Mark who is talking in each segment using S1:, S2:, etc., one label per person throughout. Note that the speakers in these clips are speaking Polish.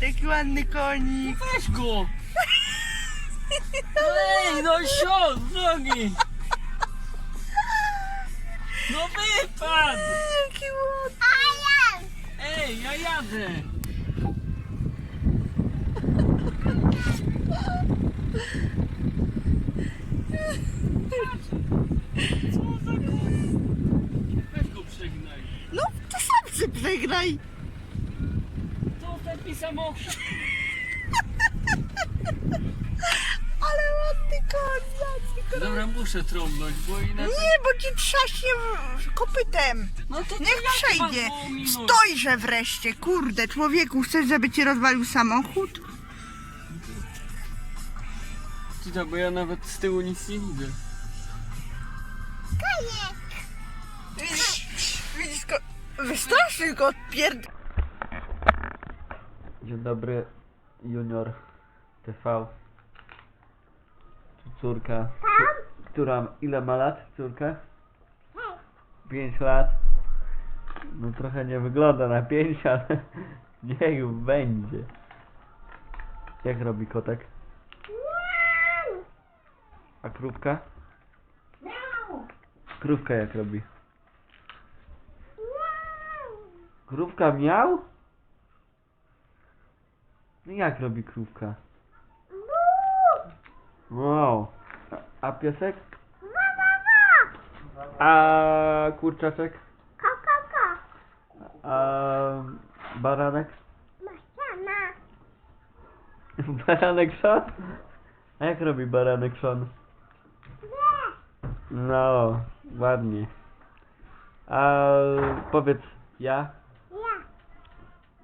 S1: Jaki ładny konik.
S2: Weź go! Ej, no z drogi! No wypadł!
S1: Jaki ładny.
S2: Ej, ja jadę! Co za go? Weź go przegnaj.
S1: No, to sam się przegraj.
S2: To taki samochód.
S1: Ale ładny koń.
S2: Dobra, muszę trąbnąć, bo inaczej...
S1: Nie, bo ci trzaśnie w- kopytem.
S2: No to
S1: Niech przejdzie. Stojże wreszcie, kurde, człowieku, chcesz, żeby ci rozwalił samochód?
S2: Bo ja nawet z tyłu nic nie widzę.
S1: Widzisz, widzisz go, wystraszył go od pierd...
S2: Dzień dobry, Junior TV. Tu córka. Która, ile ma lat córka? 5 lat. No trochę nie wygląda na 5, ale niech będzie. Jak robi kotek? A krówka? Krówka jak robi? Krówka miał? No jak robi krówka? Wow. A, a piesek? A kurczaczek? A baranek? Baranek szon? A jak robi baranek szon? No, ładnie. A powiedz ja,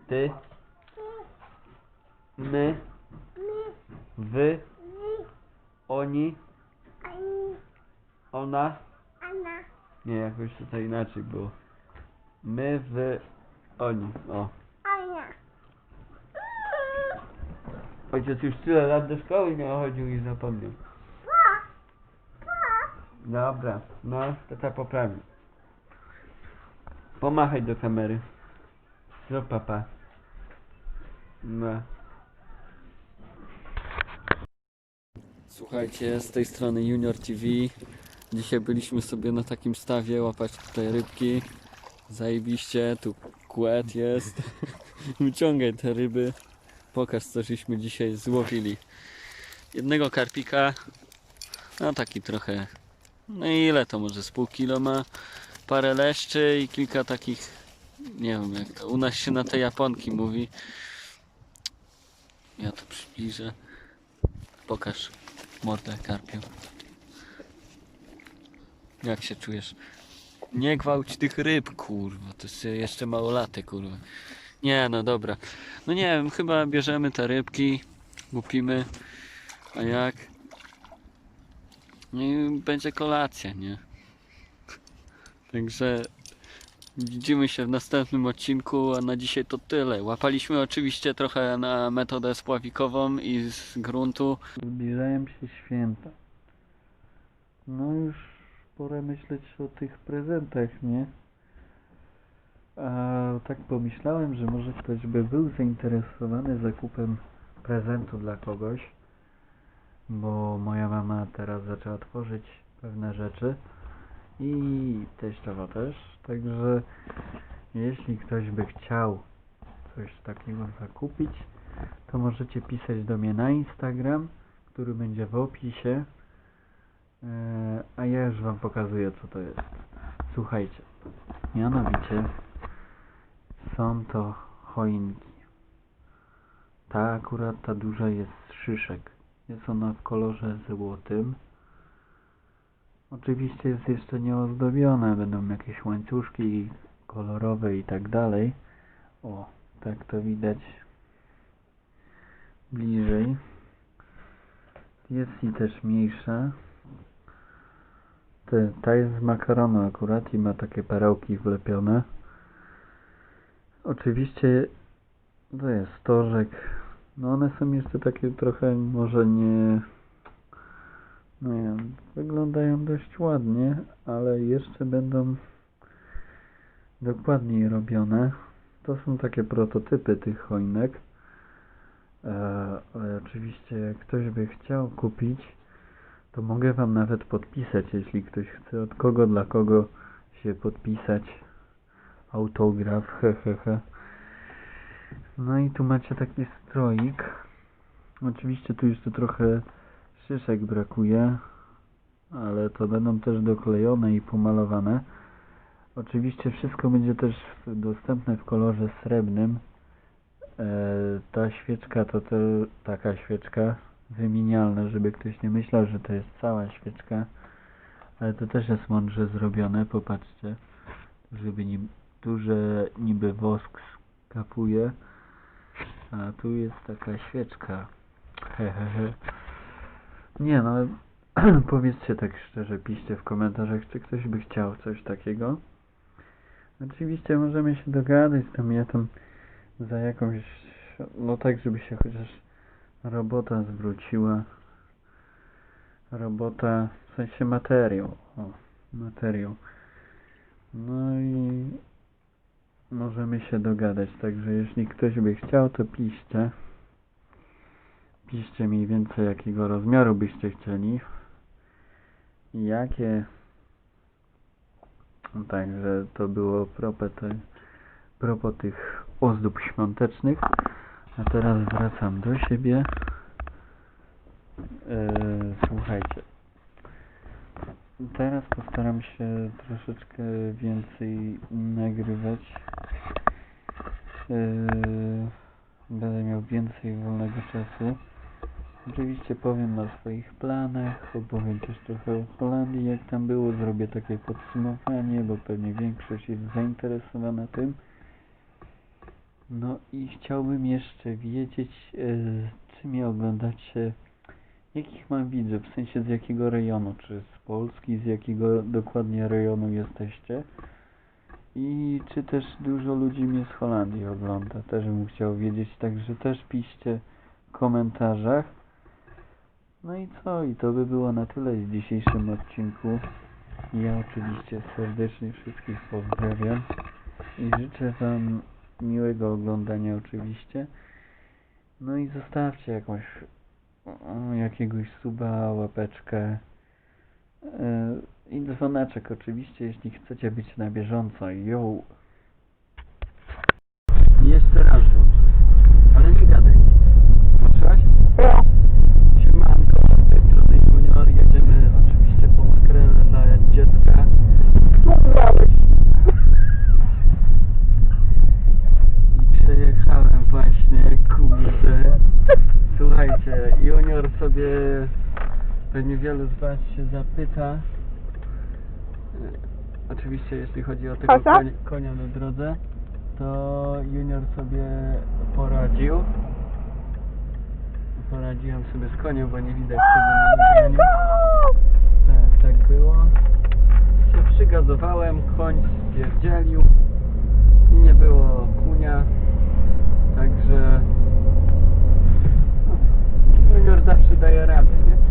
S2: ty, my, wy, oni, ona. Nie, jakoś tutaj inaczej było. My, wy, oni. O. Ojciec już tyle lat do szkoły nie chodził i zapomniał. Dobra, no, to ta poprawi. Pomachaj do kamery. Zrób papa. No. Słuchajcie, z tej strony Junior TV. Dzisiaj byliśmy sobie na takim stawie łapać tutaj rybki. Zajebiście, tu kłet jest. Wyciągaj te ryby. Pokaż co żeśmy dzisiaj złowili. Jednego karpika. No taki trochę. No ile to może z pół kilo ma? Parę leszczy i kilka takich. Nie wiem jak u nas się na te japonki mówi. Ja to przybliżę. Pokaż mordę karpią. Jak się czujesz? Nie gwałć tych ryb, kurwa. To jest jeszcze małolaty, kurwa. Nie, no dobra. No nie wiem, chyba bierzemy te rybki, łupimy. A jak? No i będzie kolacja, nie? Także widzimy się w następnym odcinku, a na dzisiaj to tyle. Łapaliśmy oczywiście trochę na metodę spławikową i z gruntu. Zbliżają się święta. No już pora myśleć o tych prezentach, nie? A tak pomyślałem, że może ktoś by był zainteresowany zakupem prezentu dla kogoś, bo moja mama teraz zaczęła tworzyć pewne rzeczy i teściowa też, także jeśli ktoś by chciał coś takiego zakupić, to możecie pisać do mnie na Instagram, który będzie w opisie, Eee, a ja już wam pokazuję co to jest. Słuchajcie, mianowicie są to choinki. Ta akurat, ta duża jest z szyszek. Jest ona w kolorze złotym. Oczywiście jest jeszcze nieozdobione, będą jakieś łańcuszki kolorowe i tak dalej. O, tak to widać bliżej. Jest i też mniejsza. Te, ta jest z makaronu akurat i ma takie perełki wlepione. Oczywiście to jest stożek. No one są jeszcze takie trochę może nie... No wiem, wyglądają dość ładnie, ale jeszcze będą dokładniej robione. to są takie prototypy tych choinek. E, ale oczywiście jak ktoś by chciał kupić, to mogę wam nawet podpisać, jeśli ktoś chce od kogo dla kogo się podpisać. Autograf, hehehe. No i tu macie taki stroik. Oczywiście tu jeszcze trochę szyszek brakuje, ale to będą też doklejone i pomalowane. Oczywiście wszystko będzie też dostępne w kolorze srebrnym. E, ta świeczka to, to taka świeczka wymienialna, żeby ktoś nie myślał, że to jest cała świeczka. Ale to też jest mądrze zrobione, popatrzcie. Żeby nie, tu, że niby wosk skapuje, a tu jest taka świeczka. Hehehe. Nie no, powiedzcie tak szczerze, piszcie w komentarzach, czy ktoś by chciał coś takiego. Oczywiście możemy się dogadać, tam ja tam za jakąś, no tak, żeby się chociaż robota zwróciła. Robota, w sensie materiał. O, materiał. No i możemy się dogadać, także jeśli ktoś by chciał, to piszcie. Piszcie mniej więcej jakiego rozmiaru byście chcieli. I jakie Także to było propos, te, propos tych ozdób świątecznych. A teraz wracam do siebie. Eee, słuchajcie. Teraz postaram się troszeczkę więcej nagrywać. Eee, będę miał więcej wolnego czasu. Oczywiście powiem o swoich planach, opowiem też trochę o Holandii, jak tam było, zrobię takie podsumowanie, bo pewnie większość jest zainteresowana tym. No i chciałbym jeszcze wiedzieć, e, czy mnie oglądacie, jakich mam widzów, w sensie z jakiego rejonu, czy z Polski, z jakiego dokładnie rejonu jesteście. I czy też dużo ludzi mnie z Holandii ogląda, też bym chciał wiedzieć, także też piszcie w komentarzach. No i co? I to by było na tyle w dzisiejszym odcinku. Ja oczywiście serdecznie wszystkich pozdrawiam i życzę Wam miłego oglądania oczywiście. No i zostawcie jakąś o, jakiegoś suba, łapeczkę yy, i dzwoneczek oczywiście, jeśli chcecie być na bieżąco. Yo! Słuchajcie, Junior sobie, pewnie wielu z Was się zapyta, e, oczywiście jeśli chodzi o tego konia, konia na drodze, to Junior sobie poradził. Poradziłem sobie z koniem, bo nie widać tego na nagraniu. Tak, tak było. Się przygazowałem, koń stwierdzielił. Nie było kunia. Także no, Junior zawsze daje radę, nie?